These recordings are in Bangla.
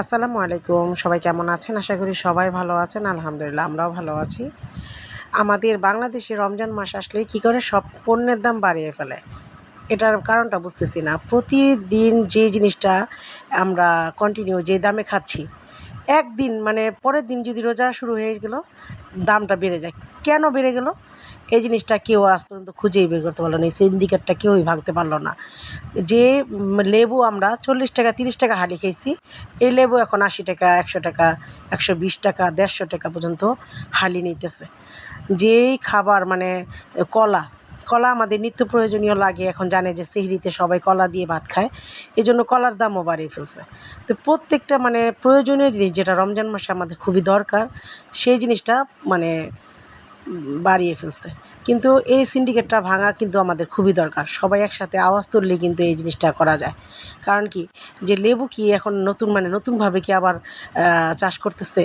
আসসালামু আলাইকুম। সবাই কেমন আছেন? আশা করি সবাই ভালো আছেন। আলহামদুলিল্লাহ, আমরাও ভালো আছি। আমাদের বাংলাদেশে রমজান মাস আসলে কী করে? সব পণ্যের দাম বাড়িয়ে ফেলে। এটার কারণটা বুঝতেছি না। প্রতিদিন যে জিনিসটা আমরা কন্টিনিউ যে দামে খাচ্ছি, একদিন মানে পরের দিন যদি রোজা শুরু হয়ে গেল, দামটা বেড়ে যায়। কেন বেড়ে গেল? এই জিনিসটা কেউ আজ পর্যন্ত খুঁজেই বের করতে পারল না, এই সিন্ডিকেটটা কেউই ভাঙতে পারল না। যে লেবু আমরা চল্লিশ টাকা, তিরিশ টাকা হালি খেয়েছি, এই লেবু এখন আশি টাকা, একশো টাকা, একশো বিশ টাকা, দেড়শো টাকা পর্যন্ত হালি নিতেছে। যেই খাবার মানে কলা কলা আমাদের নিত্য প্রয়োজনীয় লাগে, এখন জানে যে সিহরিতে সবাই কলা দিয়ে ভাত খায়, এই জন্য কলার দামও বাড়িয়ে ফেলছে। তো প্রত্যেকটা মানে প্রয়োজনীয় জিনিস, যেটা রমজান মাসে আমাদের খুবই দরকার, সেই জিনিসটা মানে বাড়িয়ে ফেলছে। কিন্তু এই সিন্ডিকেটটা ভাঙা কিন্তু আমাদের খুবই দরকার। সবাই একসাথে আওয়াজ তুললে কিন্তু এই জিনিসটা করা যায়। কারণ কি? যে লেবু কি এখন নতুন মানে নতুনভাবে কি আবার চাষ করতেছে?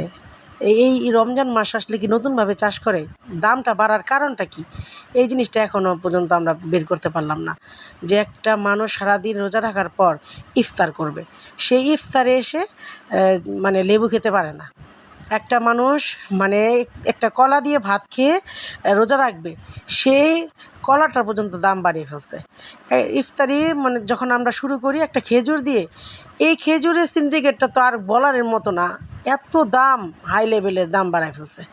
এই এই রমজান মাস আসলে কি নতুনভাবে চাষ করে? দামটা বাড়ার কারণটা কি? এই জিনিসটা এখনও পর্যন্ত আমরা বের করতে পারলাম না। যে একটা মানুষ সারাদিন রোজা রাখার পর ইফতার করবে। সেই ইফতারে এসে মানে লেবু খেতে পারে না। একটা মানুষ মানে একটা কলা দিয়ে ভাত খেয়ে রোজা রাখবে, সেই কলাটার পর্যন্ত দাম বাড়িয়ে ফেলছে। ইফতারি মানে যখন আমরা শুরু করি একটা খেজুর দিয়ে, এই খেজুরের সিন্ডিকেটটা তো আর বলারের মতো না, এত দাম হাই লেভেলের দাম বাড়ায় ফেলছে।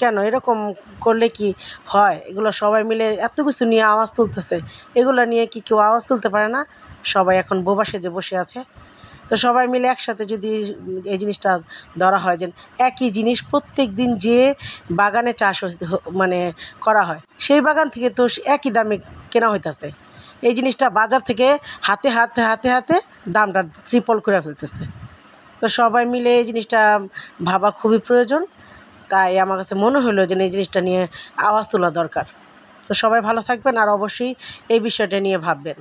কেন? এরকম করলে কি হয়? এগুলো সবাই মিলে এত কিছু নিয়ে আওয়াজ তুলতেছে, এগুলো নিয়ে কি কেউ আওয়াজ তুলতে পারে না? সবাই এখন বোবা সেজে বসে আছে। তো সবাই মিলে একসাথে যদি এই জিনিসটা ধরা হয় যে একই জিনিস প্রত্যেক দিন যে বাগানে চাষ মানে করা হয়, সেই বাগান থেকে তো একই দামে কেনা হইতেছে। এই জিনিসটা বাজার থেকে হাতে হাতে হাতে হাতে দামটা ত্রিপল করে ফেলতেছে। তো সবাই মিলে এই জিনিসটা ভাবা খুবই প্রয়োজন। তাই আমার কাছে মনে হলো যে এই জিনিসটা নিয়ে আওয়াজ তোলা দরকার। তো সবাই ভালো থাকবেন আর অবশ্যই এই বিষয়টা নিয়ে ভাববেন।